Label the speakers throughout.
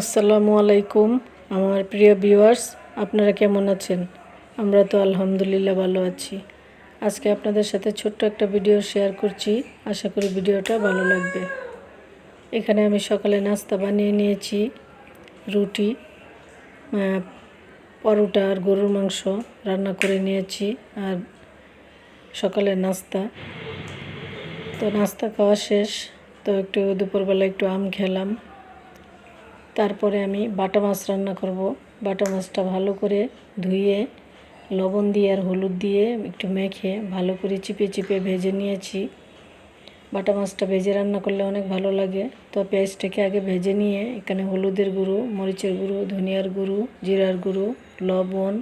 Speaker 1: আসসালামু আলাইকুম, আমার প্রিয় ভিউয়ার্স, আপনারা কেমন আছেন? আমরা তো আলহামদুলিল্লাহ ভালো আছি। আজকে আপনাদের সাথে ছোট্ট একটা ভিডিও শেয়ার করছি। আশা করি ভিডিওটা ভালো লাগবে। এখানে আমি সকালে নাস্তা বানিয়ে নিয়েছি, রুটি পরোটা আর গরুর মাংস রান্না করে নিয়েছি আর সকালের নাস্তা। তো নাস্তা খাওয়া শেষ, তো একটু দুপুরবেলা একটু আম খেলাম। তারপরে আমি বাটা মাছ রান্না করব। বাটা মাছটা ভালো করে ধুয়ে, লবণ দিয়ে আর হলুদ দিয়ে একটু মেখে ভালো করে চিপে চিপে ভেজে নিয়েছি। বাটা মাছটা ভেজে রান্না করলে অনেক ভালো লাগে। তো পেঁয়াজটাকে আগে ভেজে নিয়ে এখানে হলুদের গুঁড়ো, মরিচের গুঁড়ো, ধনিয়ার গুঁড়ো, জিরার গুঁড়ো, লবণ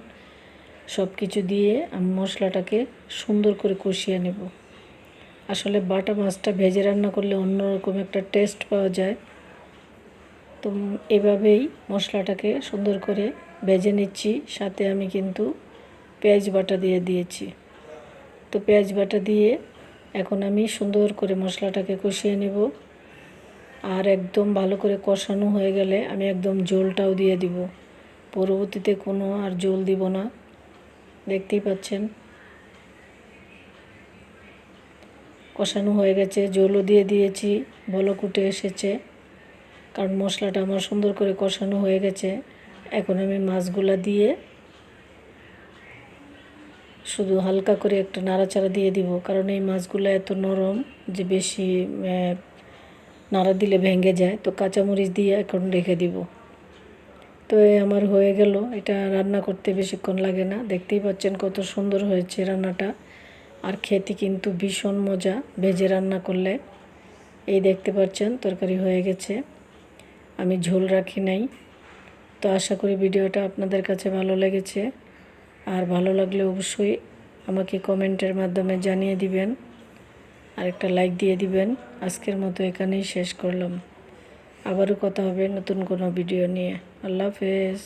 Speaker 1: সব কিছু দিয়ে আমি মশলাটাকে সুন্দর করে কষিয়ে নেব। আসলে বাটা মাছটা ভেজে রান্না করলে অন্যরকম একটা টেস্ট পাওয়া যায়। তো এভাবেই মশলাটাকে সুন্দর করে ভেজে নিচ্ছি। সাথে আমি কিন্তু পেঁয়াজ বাটা দিয়ে দিয়েছি। তো পেঁয়াজ বাটা দিয়ে এখন আমি সুন্দর করে মশলাটাকে কষিয়ে নেব। আর একদম ভালো করে কষানো হয়ে গেলে আমি একদম জলটাও দিয়ে দিব। পরবর্তীতে কোনো আর জল দিব না। দেখতেই পাচ্ছেন? কষানো হয়ে গেছে জলও দিয়ে দিয়েছি, বলক উঠে এসেছে। কারণ মশলাটা আমার সুন্দর করে কষানো হয়ে গেছে। এখন আমি মাছগুলা দিয়ে শুধু হালকা করে একটা নাড়াচাড়া দিয়ে দিব, কারণ এই মাছগুলো এত নরম যে বেশি নাড়া দিলে ভেঙে যায়। তো কাঁচামরিচ দিয়ে এখন রেখে দিব। তো আমার হয়ে গেল। এটা রান্না করতে বেশিক্ষণ লাগে না। দেখতেই পাচ্ছেন কত সুন্দর হয়েছে রান্নাটা। আর খেতে কিন্তু ভীষণ মজা। ভেজে রান্না করলে। এই দেখতে পাচ্ছেন, তরকারি হয়ে গেছে। আমি ঝোল রাখি নাই। তো আশা করি ভিডিওটা আপনাদের কাছে ভালো লেগেছে। আর ভালো লাগলে অবশ্যই আমাকে কমেন্টের মাধ্যমে জানিয়ে দিবেন। আর একটা লাইক দিয়ে দিবেন। আজকের মতো এখানেই শেষ করলাম। আবারও কথা হবে নতুন কোনো ভিডিও নিয়ে। আল্লাহ হাফেজ।